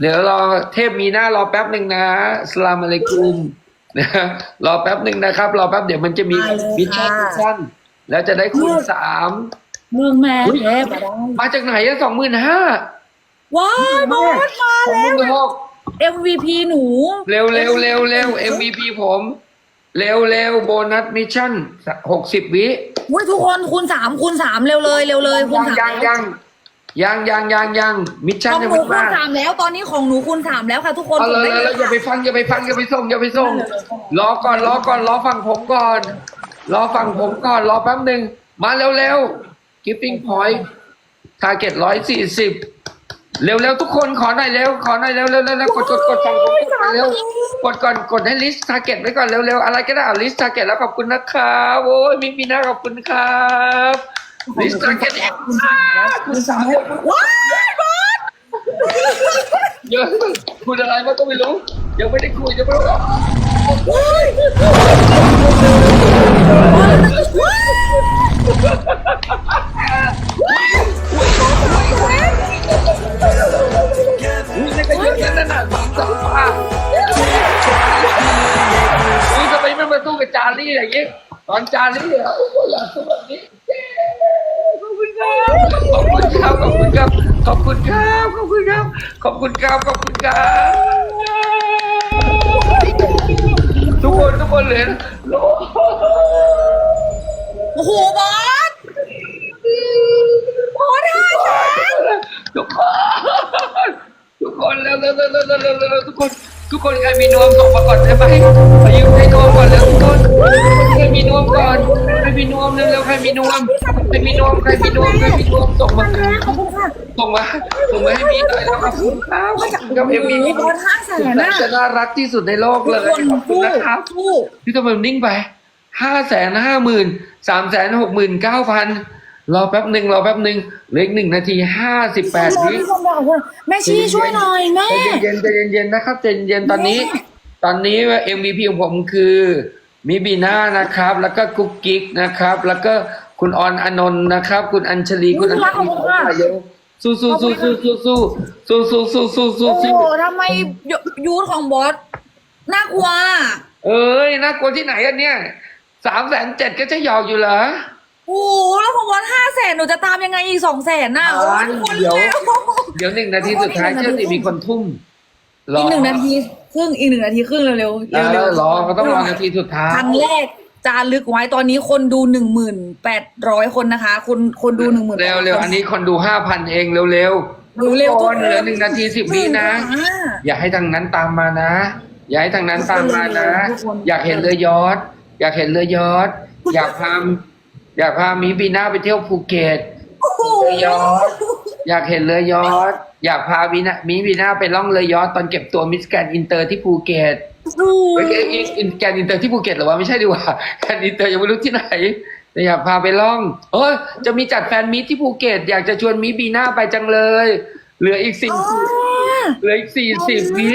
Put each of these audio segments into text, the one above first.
เดี๋ยวรอเทพมีหน้ารอแป๊บหนึ่งนะสลามอะลัยกุมนะรอแป๊บหนึ่งนะครับ รอแป๊บเดี๋ยวมันจะมีได้เลยมิชชั่นค่ะ มิชชั่นแล้วจะได้คูณสามเมืองแม่อุ๊ยเทพมาได้มาจากไหนอะสองหมื่นห้าว้ายบอสมาสองหแล้ว มื่นหก MVP หนู เร็วเร็วเร็วเร็ว MVP ผม เร็วเร็วโบนัสมิชชั่นหกสิบวิอุ้ยทุกคนคูณสามคูณสามเร็วเลยเร็วเลยคูณยังสามยังยัง ยังยังยังยังมิชขชั่นองยังหนูไม่คูณมาสามแล้ว ตอนนี้ของหนูคูณสามแล้วค่ะทุกคนเอาเลยกดแล้วได้อย่าไปฟังอย่าไปฟังอย่าไปส่งอย่าไปส่ง รอก่อนรอก่อนรอฟังผมก่อน รอฟังผมก่อนรอแป๊บหนึ่งมาเร็วเร็ว giving point target ร้อยสี่สิบเร็วเร็วทุกคนขอหน่อยเร็วขอหน่อยเร็วเร็วเร็วเร็วกดกดกดฟังผมกดก่อนเร็วกดก่อนกดให้ list target ไว้ก่อนเร็วเร็วอะไรก็ได้เอา list target แล้วขอบคุณนะครับโอ้ยมิมีนะขอบคุณครับ list target แอบคุณสามเร็วว้ายบอสเยอะคุยอะไรมาก็ไม่รู้ ยังไม่ได้คุยยังไม่รู้ว้ายว้ายอุ้ยนี่ก็เยอะแยะนั่นน่ะสามสามปาอุ้ยทำไมไม่มาตู้กับจารี่อย่างงี้ตอนจารี่อะโอ้โหอยากสู้แบบนี้ ขอบคุณครับ ขอบคุณครับ ขอบคุณครับ ขอบคุณครับ ขอบคุณครับ ขอบคุณครับ ทุกคนทุกคนเลยนะโอ้โหโอ้โหบอสบอสห้าทุกคนทุกคนเร็วเร็วเร็วเร็วเร็วเร็วเร็วทุกคน ทุกคนใครมีนวมส่งมาก่อนได้ไหมอายุให้นวมก่อนเร็วทุกคนใครมีนวมก่อนใครมีนวมเร็วเร็วใครมีนวมใครมีนวมใครมีนวมใครมีนวมส่งมาขอบคุณค่ะส่งมาส่งมาให้มีหน่อยแล้วขอบคุณครับขอบคุณครับเอ็มมีบอสห้าแสนน่ะจะน่ารักที่สุดในโลกทุเลกยคนขอบคุณสู้นะครับสู้พี่ทำไมมันนิ่งไปห้าแสนห้าหมื่นสามแสนหกหมื่นเก้าพัน รอแป๊บหนึ่งรอแป๊บหนึ่งเหลืออีกหนึ่งนาทีห้าสิบแปดวิพี่ชมบอกว่าแม่ชี้ช่วยหน่อยแม่ใจเย็นๆใจเย็นๆนะครับใจเย็นๆตอนนี้แม่ตอนนี้ MVP ของผมคือมิบีน่านะครับ แล้วก็กุ๊กกิ๊กนะครับ แล้วก็คุณออนอนนท์นะครับ คุณอัญชลีคุณอัญชลีสู้สู้สู้สู้สู้สู้สู้สู้สู้สู้สู้โอ้โหสู้ทำไมยูทของบอสน่ากลัว เอ้ยน่ากลัวที่ไหนกันเนี่ยสามแสนเจ็ดก็จะหยอกอยู่เหรอ โอ้โหแล้วของบอสห้าแสนหนูจะตามยังไงอีกสองแสนน่ะอ๋อโอ้ยทุกคนเดี๋ยว เร็ว เดี๋ยวหนึ่งนาทีสุดท้ายเชื่อสิมีคนทุ่มรอีอกหนึ่งนาทีครึ่งอีกหนึ่งนาทีครึ่งเร็วๆเร็วเอเร็วอรอก็ต้องรอนาทีสุดท้าย ครั้งแรกจารึกไว้ตอนนี้คนดูหนึ่งหมื่นแปดร้อยคนนะคะ คนคนดูหนึ่งหมื่นเร็วเร็วอันนี้คนดูห้าพันเองเร็วเร็วดูเร็วทุกคนเหลือหนึ่งนาทีสิบวินะอ่า อย่าให้ทางนั้นตามมานะ อย่าให้ทางนั้นตามมานะ ทุกคน อยากเห็นเรือยอทอยากเห็นเรือยอทอยากพา อยากพามีบีน่าไปเที่ยวภูเก็ตโอ้โหเรือยอทอยากเห็นเรือยอทอยากพาบีน่ามีบีน่าไปล่องเรือยอทตอนเก็บตัวมิสแกรนอินเตอร์ที่ภูเก็ตดูเฮ้ยอินแกรนอินเตอร์ที่ภูเก็ตเหรอวะไม่ใช่ดีกว่าแกรนอินเตอร์ยังไม่รู้ที่ไหนแต่อยากพาไปล่องเออจะมีจัดแฟนมีตที่ภูเก็ตอยากจะชวนมีบีน่าไปจังเลย เหลืออีกสี่อ๋อสิบเหลืออีกสี่สิบวิ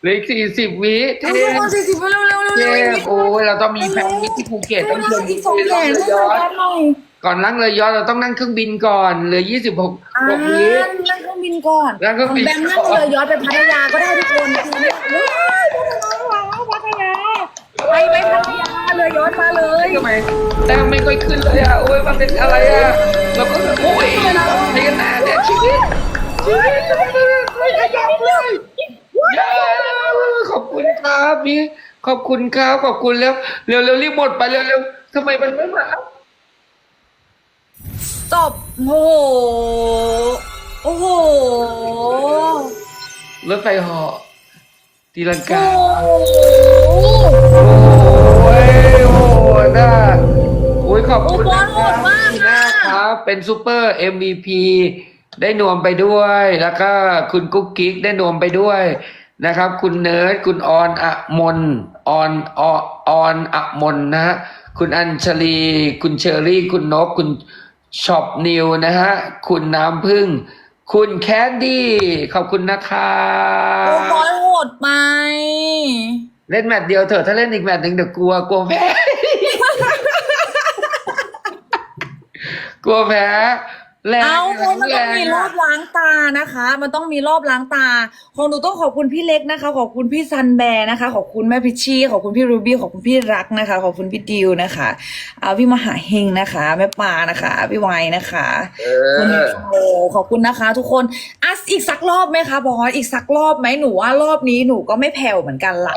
เหลืออีกสี่สิบวิเททุกคนสี่สิบเร็วเร็วเร็วเทเร็วพโอ้ยเราต้องมีแฟนมิตรที่ภูเก็ตต้องชวนอีกสองไปแสล่องนเรืให้อยอแฟทนหน่อยก่อนนั่งเรือยอทเราต้องนั่งเครื่องบินก่อนเหลือยี่สิบหกอ่าหกวิ นั่งเครื่องบินก่อนนั่งเครื่องบิน แบมนั่งเลยย้อนไปพัทยาก็ได้ทุกคนว้ายพัทยาไปไปพัทยาเลยย้อนมาเลยทำไมแต้มไม่ค่อยขึ้นเลยอะโอ้ยมันเป็นอะไรอะเราก็โอ้ยไอ้กันหนาเนี่ยชีวิตชีวิตไม่ขยับเลยเย้ขอบ คุณครับพี่ขอบคุณครับขอบคุณแล้วเร็วเร็วรีบหมดไปเร็วเร็วทำไมมันไม่มาจบโอ้โหโอ้โหรถไฟเหาะตีลังโอ้กาโหโอ้ยโอ้ยน่าโอ้ยขอบคุณโอ้นะโหครับโหดมากพี่นาครับ เป็นซูเปอร์ MVP ได้นวมไปด้วย แล้วก็คุณกุ๊กกิ๊กได้นวมไปด้วย นะครับ คุณเนิร์ดคุณออนอะมนออนออออนอะมนนะฮะคุณอัญชลี คุณเชอรี่ คุณนกคุณช็อปนิวนะฮะคุณน้ำพึ่ง คุณแคนดี้ขอบคุณนะครัโอ้บอบลโหดไปเล่นแมตช์เดียวเถอะถ้าเล่นอีกแมตช์หนึ่งเดี๋ยวกลัวกลัวแพ้ กลัวแพ้ แรงเอาอะมันแรต้องงมีรออะบล้างตานะคะ มันต้องมีรอบล้างตา ของหนูต้องขอบคุณพี่เล็กนะคะ ขอบคุณพี่ซันแบร์นะคะ ขอบคุณแม่พิชชี่ ขอบคุณพี่รูบี้ ขอบคุณพี่รักนะคะ ขอบคุณพี่ดิวนะคะเอาพี่มหาเฮงนะคะ แม่ปานะคะ พี่ไวนะคะเอคุณอโอขอบคุณนะคะ ทุกคนอะอีกสักรอบไหมคะบอสอีกสักรอบไหมหนูว่ารอบนี้หนูก็ไม่แผ่วเหมือนกันละ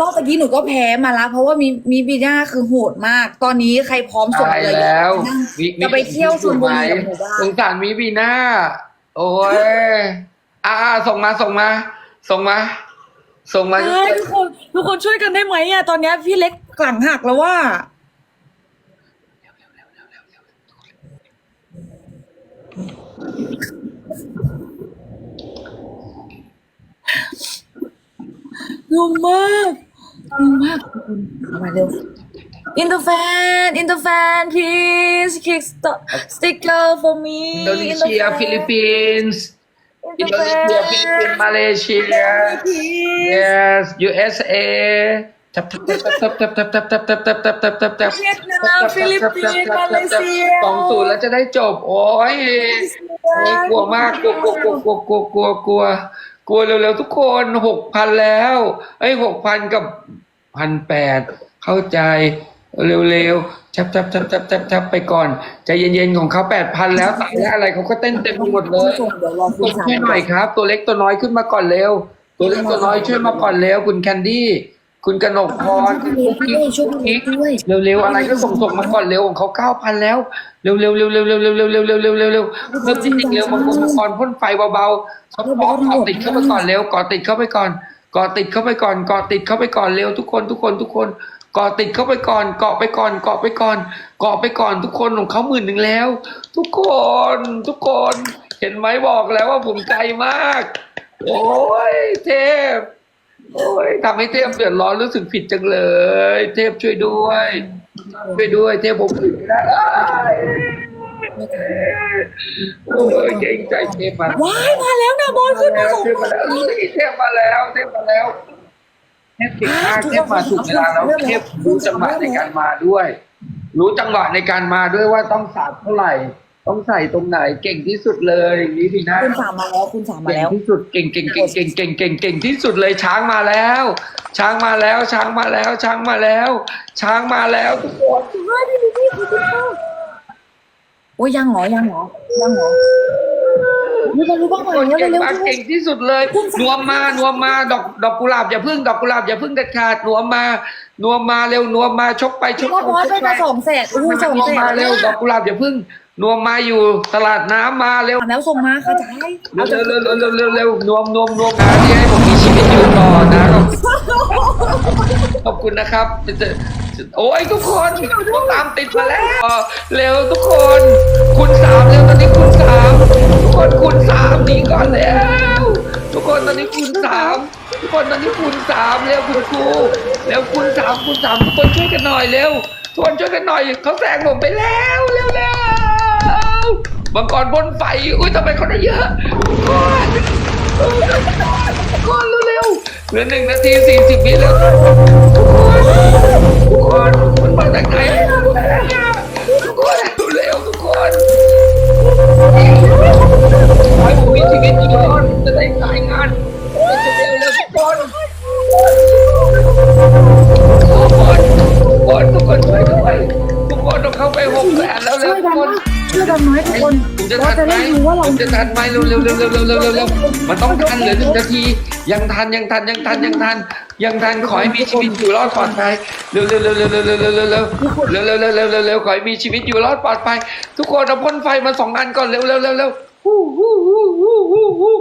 รอบเมื่อกี้หนูก็แพ้มาละเพราะว่ามีมีบีน่าคือโหดมาก ตอนนี้ใครพร้อมส่งตายเลยแล้วนั่งมีจะไปเที่ยวชลบุรีกับหนูบ้างสงสารมีบีน่าโอ้ยอ่าส่งมาส่งมา ส่งมา ส่งมาใช่ทุกคนทุกคนช่วยกันได้ไหมอะตอนเนี้ยพี่เล็กกลั่งหักแล้วว่า งงมากงงมากทุกคนเอามาเร็ว In the fan in the fan please kick st- sticker for me อินโดนีเซียฟิลิปปินส์ In อิน the โดนีเซียฟิลิปปินส์มาเลเซีย please yes USA ทับทับทับทับทับทับทับทับทับทับทับทับทับเวียดนามฟิลิปปินส์มาเลเซียสองศูนย์แล้วจะได้จบ โอ้ยโอ้ยกลัวมากกลัวกลัวกลัวกลัวกลัวกลัวกลัวกลัวเร็วๆทุกคนหกพันแล้วไอ้หกพันกับพันแปดเข้าใจ เร็วๆชับชับชับชับชับชับไปก่อนใจเย็นๆของเขาแปดพันแล้วตายแล้วอะไรเขาก็เต้นเต็มไปหมดเลยส่งเดี๋ยวรอกดช่วยหน่อยครับ ตัวเล็กตัวน้อยขึ้นมาก่อนเร็ว ตัวเล็กตัวน้อยช่วยมาก่อนเร็ว คุณแคนดี้คุณกนกพรคุณกุ๊กกิ๊กช่วยด้วยเร็วๆอะไรก็ส่งส่งมาก่อนเร็วของเขาเก้าพันแล้วเร็วๆเร็วๆเร็วๆเร็วๆเร็วๆเร็วๆเร็วๆเร็วๆเร็วๆเร็วๆเร็วๆเริ่มจริงๆเร็วบางคนบางคนพ่นไฟเบาๆท็อปท็อปเกาะติดเข้าไปก่อนเร็วเกาะติดเข้าไปก่อนเกาะติดเข้าไปก่อนเกาะติดเข้าไปก่อนเร็วทุกคนทุกคนทุกคน กาะติดเข้าไปก่อนเกาะไปก่อนเกาะไปก่อนเกาะไปก่อนทุกคนของเขาหมื่นหนึ่งแล้ว ทุกคนทุกคนเห็นไหมบอกแล้วว่าผมใจมาก โอ้ยเทพ โอ้ยทำให้เทพเดือดร้อนรู้สึกผิดจังเลย เทพช่วยด้วยช่วยด้วย เทพผมผิดไม่ได้เอ้ยโอ้ยเก่งใจเทพมาว้ายมาแล้วนะบอลขึ้นมาส่งเทพมาแล้วเทพมาแล้วเทพมาแล้ว เทพเก่งมากเทพมาถูกเวลาแล้วเทพรู้จังหวะในการมาด้วย รู้จังหวะในการมาด้วยว่าต้องสาดเท่าไหร่ ต้องใส่ตรงไหนเก่งที่สุดเลยอย่างนี้ดีนะคุณสามมาแล้วคุณสามมาเก่งแล้ว ที่สุดเก่งเก่งเก่งเก่งเก่งเก่งเก่งที่สุดเลยช้างมาแล้ว ช้างมาแล้วช้างมาแล้วช้างมาแล้ว ช้างมาแล้วทุกคนโอ้ยยังเหรอยังเหรอยังเหรอ รู้บ้างรู้บ้างไหมคนเร็วเก่งเร็วมากเก่งที่สุดเลยนวมมานวมมาดอกดอกกุหลาบอย่าพึ่งดอกกุหลาบอย่าพึ่งเด็ดขาดนวมมานวมมาเร็วนวมมาชกไปชกพ่อไปบอสชได้กไปมาสองแสนอู้สองนวมแสนมาเร็วดอกกุหลาบอย่าพึ่งนวมมาอยู่ตลาดน้ำมาเร็วแล้วส่งมาค่ะจ่ายเร็วเร็วเร็วเร็วเร็วเร็วนวมนวมนวมนะที่ให้ผมมีชีวิตอยู่ต่อนะขอบคุณนะครับจะจะจะโอ้ยทุกคนทุกตามติดมาแล้วเออเร็วทุกคน คุณสามเร็วตอนนี้คุณสาม สามเร็วคุณครูเร็วคุณสามคุณสามทุกคนช่วยกันหน่อยเร็วทุกคนช่วยกันหน่อยเขาแซงผมไปแล้วเร็วเร็วมังกรบนไฟอุ้ยทำไมเขาได้เยอะทุกคนทุกคนเร็วๆเหลือหนึ่งนาทีสี่สิบวิแล้วทุกคนมันมาจากไหนทุกคนเร็วทุกคนให้ผมมีชีวิตอยู่รอดจะได้ขายงานจะเร็วเร็วทุกคน ทุกคนทุกคนทุกคนช่วยด้วยทุกคนต้องเข้าไปหกแสนแล้วเร็ช่ววยทุกักนคนนะช่วยกันน้อยทุกคนผมจะบอทันจะไหมได้รู้ว่าเราผมจะทันไหมเร็วเร็วเร็วเร็วเร็วเร็วเร็วเร็วมันต้องทันเหลือหนึ่งนาที ยังทันยังทันยังทันยังทันยังทันขอให้มีชีวิตอยู่รอดปลอดภัยเร็วเร็วเร็วเร็วเร็วเร็วเร็วเร็วเร็วเร็วเร็วเร็วเร็วเร็วเร็วขอให้มีชีวิตอยู่รอดปลอดภัยทุกคนเอาพ่นไฟมาสองอันก่อนเร็วเร็วเร็วเร็วฮู้ฮู้ฮู้ฮู้ฮู้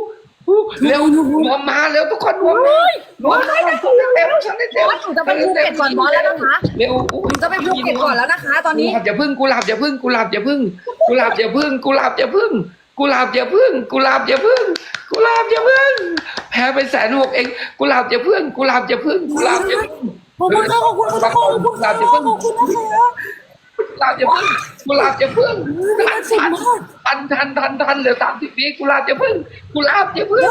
เร็วรวมมาเร็วทุกคนรวมมารวมมาฉันได้เต็มฉันได้เต็มบอสหนูจะไปภูเก็ตก่อนบอสแล้วนะคะเร็วหนูจะไปภูเก็ตก่อนแล้วนะคะ ตอนกุนี้หลาบอย่าพึ่งกุหลาบอย่าพึ่งกุหลาบอย่าพึ่งกุหลาบอย่าพึ่งกุหลาบอย่าพึ่งกุหลาบอย่าพึ่งกุหลาบอย่าพึ่งกุหลาบอย่าพึ่งแพ้ไปแสนหกเองกุหลาบอย่าพึ่งกุหลาบอย่าพึ่งกุหลาบอย่าพึ่งขอบคุณค่ะขอบคุณค่ะขอบคุณค่ะขอบคุณนะคะ กุหลาบอย่าพึ่งกุหลาบอย่าพึ่งนี่มันทันทันทันทันเหลือสามสิบวิกุหลาบอย่าพึ่งกุหลาบอย่าพึ่ง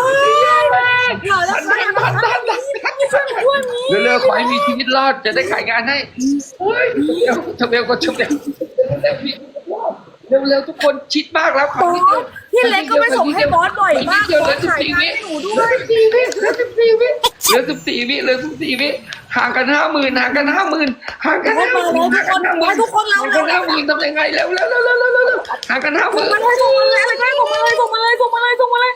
ทันทันทันทันทันเร็วๆขอให้มีชีวิตรอดจะได้ขายงานให้เฮ้ยเร็วทำเร็วก็เร็วเร็วๆทุกคนชิดมากแล้วบอสพี่เล็กก็ไปส่งให้บอสบ่อยมากเหลือขายงานหนูด้วยสิบสี่วิเหลือสิบสี่วิเหลือสิบสี่วิเหลือสิบสี่วิ ห่างกันห้าหมื่นห่างกันห้าหมื่นห่างกันบอห้าสหมามื่นแล้วทุกคนบอสทุกคนเราห่างกันห้าหมื่นทำยังไงเร็วเร็วเร็วเร็วเร็วเร็วห่างกันห้าหมื่นมาเลยส่งมาเลยอะไรก็ได้ส่งมาเลยส่งมาเลยส่งมาเลยส่งมาเลย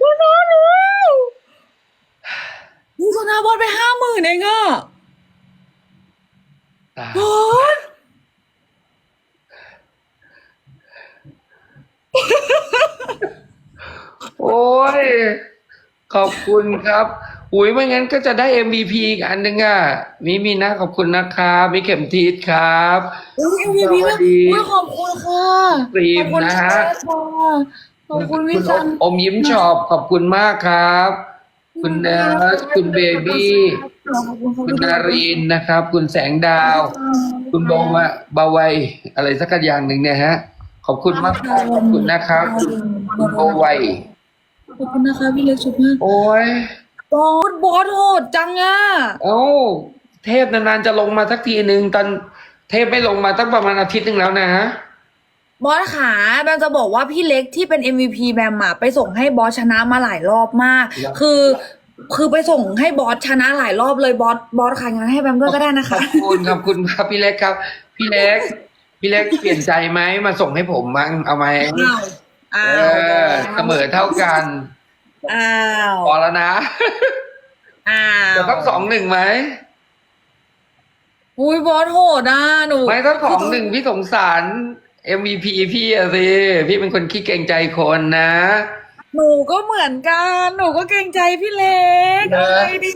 บอสนะหนูนี่ชนะบอสไปห้าหมื่นเองอะบอส โอ้ย ขอบคุณครับ อุ้ยไม่งั้นก็จะได้ MVP อีกอันหนึ่งอะ มีมีนะ ขอบคุณนะครับมีเข็มทิศครับ อุ้ย MVP สวัก็สดีอุ้ยขอบคุณค่ะครีมขอบคุณนะฮะค่ะขอบคุณวิจันอมยิ้มชอบ ขอบคุณมากครับ คุณเนสคุณเบบี้คุณนารินนะครับ คุณแสงดาว คุณบาวะบาวัยอะไรสักอย่างหนึ่งเนี่ยฮะข อบคุณมากครับขอบคุณนะครับคุณโบวัยขอบคุณนะคะพี่เล็กสุดมากโอ้ยบอสบอสโหดจังอะเอ้าเทพนานๆจะลงมาสักทีหนึ่งตอนเทพไม่ลงมาตั้งประมาณอาทิตย์หนึ่งแล้วนะบอสขาแบมจะบอกว่าพี่เล็กที่เป็น MVP แบมอะไปส่งให้บอสชนะมาหลายรอบมากครับคือคือไปส่งให้บอสชนะหลายรอบเลยบอสบอสขายงานให้แบมด้วยก็ได้นะขอคะบคุณขอบคุณครับพี่เล็กครับ พี่เล็ก พี่เล็กเปลี่ยนใจไหมมาส่งให้ผมบ้างเอาไหมอ้าวอ้าเอวอเสมอเท่ากันอ้าวพอแล้วนะอ้าวจะต้องสองหนึ่งไหมอุ้ยบอสโหดอะหนูไม่ต้องสองหนึ่งพี่สงสาร MVP พี่อะสิพี่เป็นคนขี้เกรงใจคนนะ หนูก็เหมือนกัน หนูก็เกรงใจพี่เล็กเอออะไรดี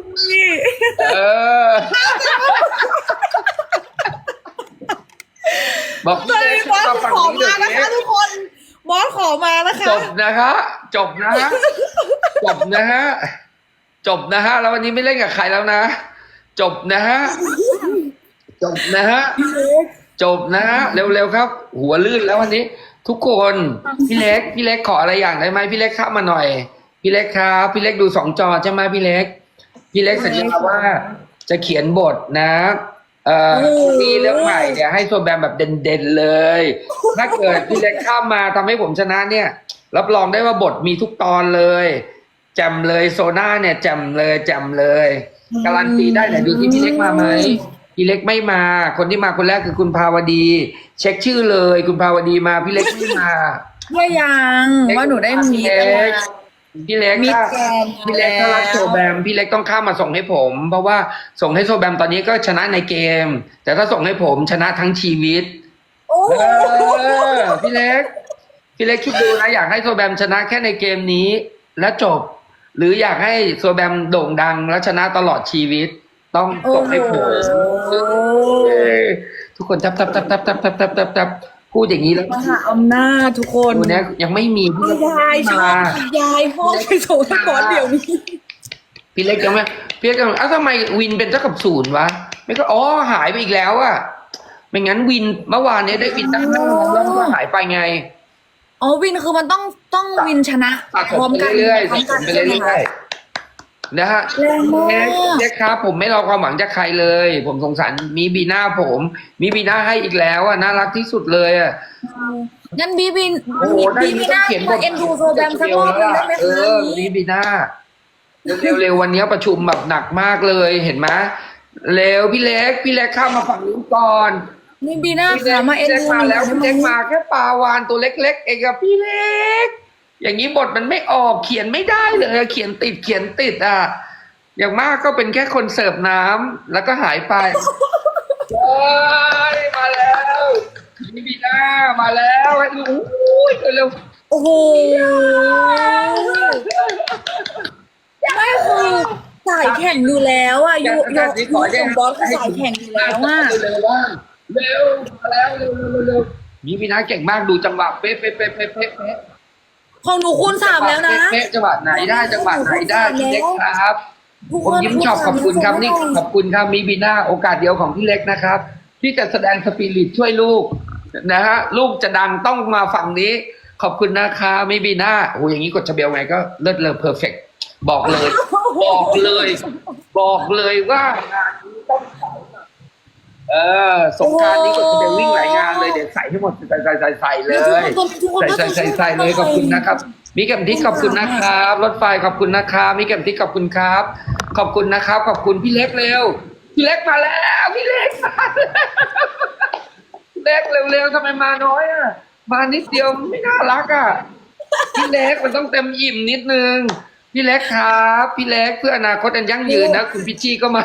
เออ บอกตอนพี่นี้เล็กบอสมาฝั่งขอนี้มาเดี๋ยวนะคะนี้ทุกคน บอสขอมานะคะจบนะคะ จบนะฮะจบนะฮะจบนะฮะแล้ววันนี้ไม่เล่นกับใครแล้วนะ จบนะฮะจบนะฮะพี่เล็กจบนะฮะเร็วๆครับ หัวลื่นแล้ววันนี้ ทุกคนพี่เล็กพี่เล็กขออะไรอย่างได้ไหมพี่เล็กเข้ามาหน่อย พี่เล็กครับพี่เล็กดูสองจอใช่ไหมพี่เล็ก พี่เล็กสัญญาว่าจะเขียนบทนะ เอ่อที่เรื่องใหม่เนี่ยให้โซแบมแบบเด่นๆเลย ถ้าเกิดพี่เล็กข้ามมาทำให้ผมชนะเนี่ย รับรองได้ว่าบทมีทุกตอนเลย แจมเลยโซน่าเนี่ยแจมเลยแจมเลย การันตีได้ไหนดูที่พี่เล็กมาไหมพี่เล็กไม่มา คนที่มาคนแรกคือคุณภาวดี เช็คชื่อเลย คุณภาวดีมาพี่เล็กไม่มาเพื่อยังว่าหนูได้มีพี่เล็ก พี่เล็กมีถ้าแกนพี่เล็กถ้ารักโซแบมพี่เล็กต้องข้ามมาส่งให้ผม เพราะว่าส่งให้โซแบมตอนนี้ก็ชนะในเกม แต่ถ้าส่งให้ผมชนะทั้งชีวิตโอ้เออพี่เล็ก พี่เล็กคิดดูนะอยากให้โซแบมชนะแค่ในเกมนี้ แล้วจบ หรืออยากให้โซแบมโด่งดัง แล้วชนะตลอดชีวิต ต้องส่งให้ผมเออทุกคนทับทับทับทับทับทับทับทับทับ พูดอย่างนี้แล้วมหาอำนาจทุกคนดูเนี้ยยังไม่มีพี่เล็กยายชอมาบยายพ่อไปส่งให้บอสเดี๋ยวนี้ พี่เล็กยังไม่พี่เล็กยังอ้าวทำไมวินเป็นเท่ากับศูนย์วะไม่ก็อ๋อหายไปอีกแล้วอะไม่งั้นวินเมื่อวานเนี้ยได้วินตั้งห้าแล้วก็หายไปไงอ๋อวินคือมันต้องต้องวินชนะสะสพร้อมมไปกันเรื่อยๆพร้อสะมสกันมไปใช่ไหมเรื่คะอยๆ นะฮะแรงมากเล็กเล็กครับ ผมไม่รอความหวังจากใครเลย ผมสงสารมีบีน่าผม มีบีน่าให้อีกแล้วอะน่ารักที่สุดเลยอะ งั้นบีบินโอ้โหได้บีบิน่าเขียนบมาทเอ็นดูโซแบมสักรอบหนึงได้ไหมเอคะอมีบีน่าเร็วๆวันนี้ประชุมแบบหนักมากเลยเห็นไหมเร็วพี่เล็ก พี่เล็กเข้ามาฝั่งนี้ก่อน นี่บีน่าพี่เล็ขากมาเอ็นพี่เล็กดูมาแล้วหน่พี่อยเล็กได้ไหมมาแค่ปลาวานตัวเล็ก ๆ เองกับพี่เล็ก อย่างนี้บทมันไม่ออกเขียนไม่ได้เลยเขียนติดเขียนติดอะอย่างมากก็เป็นแค่คนเสิร์ฟน้ำแล้วก็หายไปโอ้ยมาแล้วมีบีน่ามาแล้วไอ้ลูกอุ้ยเร็วโอ้โหไม่คือสายแข่งอยู่แล้วอะๆยูแกยูนี่ขอยูของบอสคือสายแข่งอยู่แล้วอะเร็วว่าเร็วมาแล้วเร็วเร็วเร็วมีบีน่าเก่งมากดูจังหวะเป๊ะเป๊ะเป๊ะเป๊ะเป๊ะเป๊ะ ของหนูคูณสามแล้วนะ เป๊ะจังหวะไหนได้จังหวะไหนได้พี่เล็กครับทุกผมยิ้มชอบขอบคุณครับนี่ขอบคุณครับมีบีน่าโอกาสเดียวของพี่เล็กนะครับ ที่จะแสดงสปิริตช่วยลูกนะฮะลูกจะดังต้องมาฝั่งนี้ ขอบคุณนะคะมีบีน่าโอ้โหอย่างนี้กดชาเบลไงก็เลิศเลอเพอร์เฟกบอกเลยโอ้โหบอกเลย บอกเลยว่างานนี้ต้องใส่ เออสงกรารนี้ก็จะไปวิ่งหลายงานเลยเดี๋ยวใส่ให้หมดใส่ใส่ใส่ใส่เลยใส่ใส่ใส่ใส่เลยขอบคุณนะครับมีเก็มทิศขอบคุณนะครับ รถไฟขอบคุณนะครับมีเก็มทิศขอบคุณครับ ขอบคุณนะครับ ขอบคุณพี่เล็กเร็ว พี่เล็กมาแล้ว พี่เล็กมาแล้วพี่เล็กเร็วๆทำไมมาน้อยอะ มานิดเดียวไม่น่ารักอะ พี่เล็กมันต้องเต็มอิ่มนิดนึง พี่เล็กครับ พี่เล็กเพื่ออนาคตอันยั่งยืนนะ คุณพิชชี่ก็มา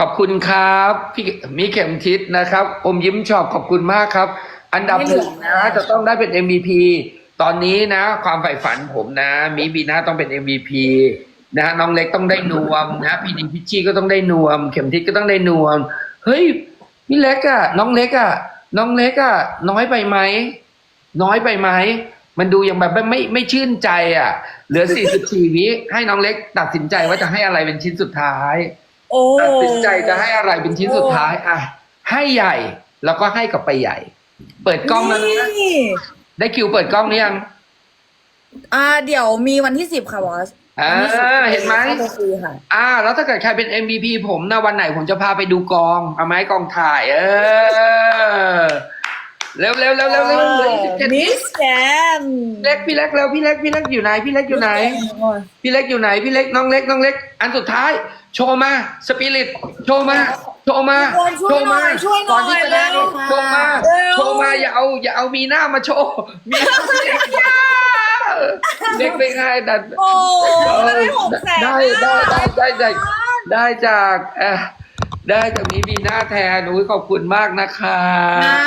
ขอบคุณครับ พี่มีเข็มทิศนะครับ อมยิ้มชอบขอบคุณมากครับ อันดับหนึ่งนะ จะต้องได้เป็น MVP ตอนนี้นะ ความใฝ่ฝันผมนะมีบีน่าต้องเป็น MVP นะน้องเล็กต้องได้นวมนะพี่ดีพิชชี่ก็ต้องได้นวม เข็มทิศก็ต้องได้นวม เฮ้ยพี่เล็กอะน้องเล็กอะน้องเล็กอะน้อยไปไหมน้อยไปไหมมันดูยังแบบไม่ไม่ไม่ชื่นใจอะ เหลือ 44 วิให้น้องเล็กตัดสินใจว่าจะให้อะไรเป็นชิ้นสุดท้าย โอ้ตัดสินใจจะให้อะไรเป็นชิ้นสุดท้าย อะ ให้ใหญ่แล้วก็ให้กับไปใหญ่ เปิดกล้องแล้วนะนี่ได้คิวเปิดกล้องหรือยังอ่าเดี๋ยวมีวันที่สิบค่ะบอสอ่าวันที่10เห็นไหมข้าปคุยค่ะ อ่า แล้วถ้าเกิดใครเป็น MVP ผมนะวันไหนผมจะพาไปดูกอง เอาไหมกองถ่าย เออ เร็วเร็วเร็วเร็วเร็วเหลืออีกสิบเจ็ดมิวิสแกนเล็กพี่เล็กเร็วพี่เล็กพี่เล็กอยู่ไหนพี่เล็กอยู่ไหน พี่เล็กอยู่ไหนพี่เล็กน้องเล็กน้องเล็ก อันสุดท้าย โชว์มาสปิริตโชว์มาโชว์มาช่วยหน่อยช่วยหน่อยก่อนที่จะได้เร็วโชว์มาเร็วโชว์มาอย่าเอาอย่าเอามีหน้ามาโชว์มีหน้ามาเล็กเล็กไม่ง่ายดันโอ้ได้หกแสนได้ได้ได้ได้ได้ได้จากเอ่อ ได้จากมีมีหน้าแทนอุ้ยขอบคุณมากนะคะอ่า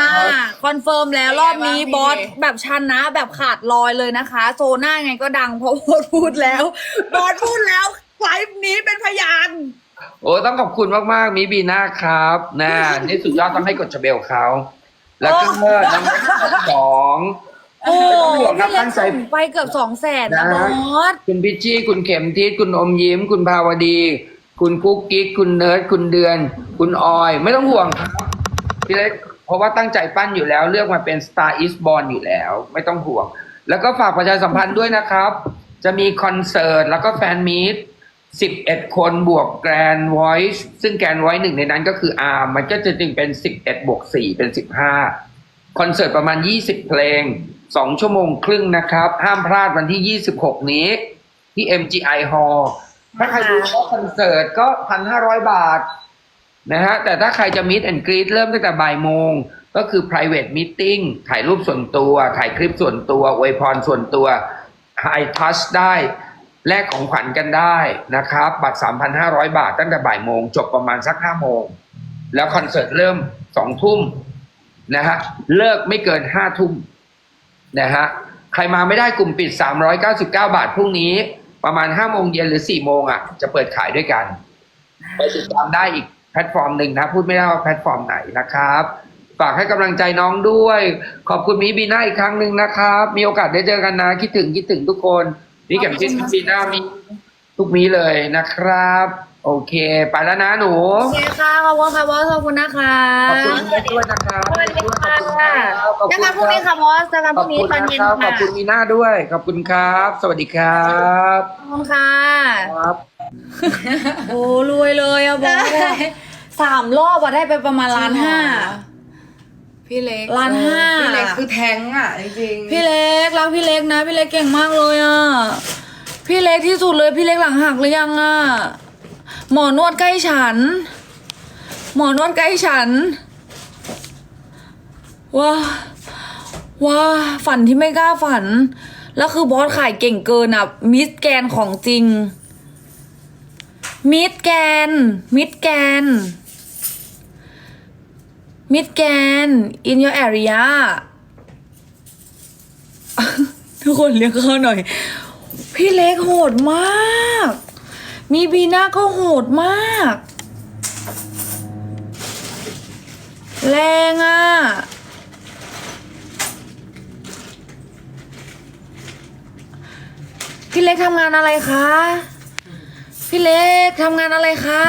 คอนเฟิร์มแล้วรอบนี้เป็นไงบบ้าองสพี่แบบชันนะแบบขาดลอยเลยนะคะ โซน่าไงก็ดังเพราะบอสพูดแล้ว บอสพูดแล้วไลฟ์นี้เป็นพยาน โอ้ต้องขอบคุณมากๆมีบีน่าครับนะนี่สุดยอดต้องให้กดชเบลเขาแล้วก็น้องเล็กสองโอ้ไม่ต้องห่วงครับพี่เล็ตั้กงใจส่งไปเกือบสองแสนนะนะบอสคุณพิชชี่คุณเข็มทิศคุณอมยิ้มคุณภาวดี คุณกุ๊กกิ๊กคุณเนิร์ดคุณเดือน คุณออย ไม่ต้องห่วงครับพี่เล็กเพราะว่าตั้งใจปั้นอยู่แล้ว เลือกมาเป็น Star is Born อยู่แล้ว ไม่ต้องห่วง แล้วก็ฝากประชาสัมพันธ์ด้วยนะครับ จะมีคอนเสิร์ตแล้วก็แฟนมีต11 คนบวกแกรน d v อยซ์ซึ่งแกรน d v อยซ์หนึ่งในนั้นก็คืออาร์มมันก็จะจึงเป็น 11 บวก 4 เป็น 15 คอนเสิร์ตประมาณ 20 เพลง 2 ชั่วโมงครึ่งนะครับ ห้ามพลาดวันที่ 26 นี้ ที่ MGI Hall ถ้าใครดูเข้าคอนเสิร์ตก็1,500บาทนะฮะแต่ถ้าใครจะ meet and greet เริ่มตั้งแต่บ่ายโมง ก็คือ private meeting ถ่ายรูปส่วนตัว ถ่ายคลิปส่วนตัวอวยพรส่วนตัว high touch ได้แลกของขวัญกันได้นะครับ บัตร 3,500 บาทตั้งแต่บ่ายโมง จบประมาณสัก5โมง แล้วคอนเสิร์ตเริ่ม2ทุ่มนะฮะเลิกไม่เกิน5ทุ่มนะฮะใครมาไม่ได้กลุ่มปิด 399 บาทพรุ่งนี้ ประมาณ5โมงเย็นหรือ4โมงอะจะเปิดขายด้วยกัน ไปติดตามได้อีกแพลตฟอร์มหนึ่งนะ พูดไม่ได้ว่าแพลตฟอร์มไหนนะครับฝากให้กำลังใจน้องด้วย ขอบคุณมีบีน่าอีกครั้งหนึ่งนะครับ มีโอกาสได้เจอกันนะ คิดถึงคิดถึงทุกคน นี่กับที่มีบีน่ามีทุกมีเลยนะครับ โอเค ไปแล้วนะหนู โอเคค่ะขอบคุณค่ะบอสขอบคุณนะคะขอบคุณแม่ด้วยนะครับสวัสดีค่ะขอบเจอคุณกันพรุ่งนี้ค่ะบอสเจอกันพขอรุ่บงนี้คุณตอนนะเย็นครับขค่ะอบคุณมีน่าด้วย ขอบคุณครับ สวัสดีครับขอบคุณค่ะครับโอ้รวยเลยอะบอสอะสามรอบอะได้ไปประมาณล้านห้าพี่เล็กล้านห้าพี่เล็กคือแทงอะจริงๆพี่เล็กรักพี่เล็กนะ พี่เล็กเก่งมากเลยอะพี่เล็กที่สุดเลยพี่เล็กหลังหักหรือยังอะ หมอนวดใกล้ฉัน หมอนวดใกล้ฉัน ว้าว้าฝันที่ไม่กล้าฝัน แล้วคือบอสขายเก่งเกินอะ มิสแกนของจริง มิดแกน มิดแกน มิดแกน in your area ทุกคนเรียกเขาหน่อย พี่เล็กโหดมาก มีบีน่าก็โหดมาก แรงอะ่ะ พี่เล็กทำงานอะไรคะ พี่เล็กทำงานอะไรคะ